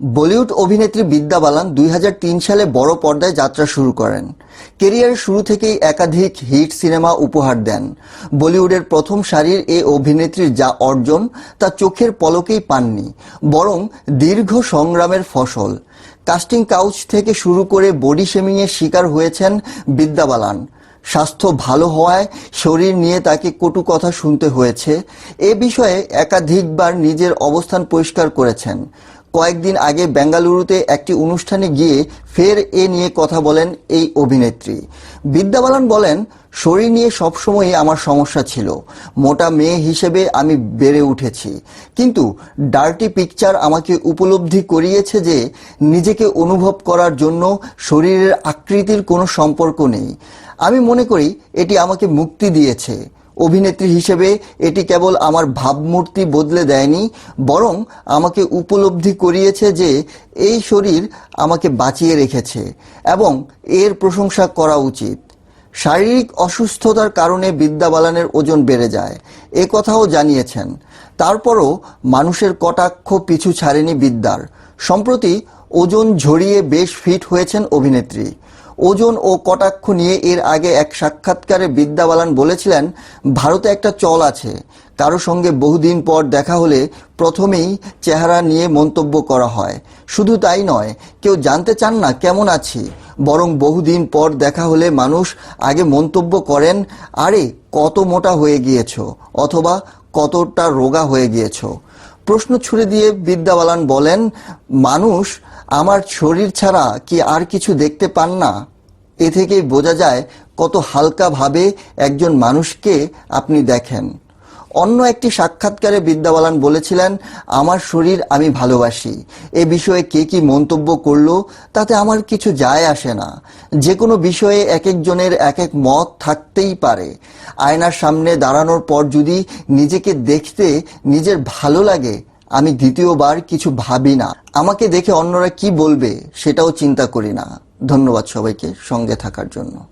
বলিউড অভিনেত্রী বিদ্যা বালান দুই হাজার তিন সালে বড় পর্দায় যাত্রা শুরু করেন। কেরিয়ারের শুরু থেকেই একাধিক হিট সিনেমা উপহার দেন। বলিউডের প্রথম সারির এ অভিনেত্রীর যা অর্জন, তা চোখের পলকেই পাননি, বরং দীর্ঘ সংগ্রামের ফসল। কাস্টিং কাউচ থেকে শুরু করে বডি শেমিংয়ের শিকার হয়েছেন বিদ্যা বালান। স্বাস্থ্য ভালো হওয়ায় শরীর নিয়ে তাকে কটু কথা শুনতে হয়েছে। এ বিষয়ে একাধিকবার নিজের অবস্থান পরিষ্কার করেছেন। কয়েকদিন আগে বেঙ্গালুরুতে একটি অনুষ্ঠানে গিয়ে ফের এ নিয়ে কথা বলেন এই অভিনেত্রী। বিদ্যা বালান বলেন, শরীর নিয়ে সবসময়ই আমার সমস্যা ছিল। মোটা মেয়ে হিসেবে আমি বেড়ে উঠেছি। কিন্তু ডার্টি পিকচার আমাকে উপলব্ধি করিয়েছে যে নিজেকে অনুভব করার জন্য শরীরের আকৃতির কোনো সম্পর্ক নেই। আমি মনে করি এটি আমাকে মুক্তি দিয়েছে। অভিনেত্রী হিসেবে এটি কেবল আমার ভাবমূর্তি বদলে দেয়নি, বরং আমাকে উপলব্ধি করিয়েছে যে এই শরীর আমাকে বাঁচিয়ে রেখেছে এবং এর প্রশংসা করা উচিত। শারীরিক অসুস্থতার কারণে বিদ্যা বালানের ওজন বেড়ে যায়, এ কথাও জানিয়েছেন। তারপরও মানুষের কটাক্ষ পিছু ছাড়েনি বিদ্যার। সম্প্রতি ওজন ঝরিয়ে বেশ ফিট হয়েছেন অভিনেত্রী। ওজন ও কটাক্ষ নিয়ে এর আগে এক সাক্ষাৎকারে বিদ্যা বালান বলেছিলেন, ভারতে একটা চল আছে। কারও সঙ্গে বহুদিন পর দেখা হলে প্রথমেই চেহারা নিয়ে মন্তব্য করা হয়। শুধু তাই নয়, কেউ জানতে চান না কেমন আছি। বরং বহুদিন পর দেখা হলে মানুষ আগে মন্তব্য করেন, আরে, কত মোটা হয়ে গিয়েছ? অথবা কতটা রোগা হয়ে গিয়েছো? প্রশ্ন ছুড়ে দিয়ে বিদ্যাবালান বলেন, মানুষ আমার শরীর ছাড়া কি আর কিছু দেখতে পান না? এ থেকেই বোঝা যায় কত হালকাভাবে একজন মানুষকে আপনি দেখেন। অন্য একটি সাক্ষাৎকারে বিদ্যা বালান বলেছিলেন, আমার শরীর আমি ভালোবাসি। এ বিষয়ে কে কি মন্তব্য করল তাতে আমার কিছু যায় আসে না। যে কোনো বিষয়ে এক একজনের এক এক মত থাকতেই পারে। আয়নার সামনে দাঁড়ানোর পর যদি নিজেকে দেখতে নিজের ভালো লাগে, আমি দ্বিতীয়বার কিছু ভাবি না। আমাকে দেখে অন্যরা কি বলবে সেটাও চিন্তা করি না। ধন্যবাদ সবাইকে সঙ্গে থাকার জন্য।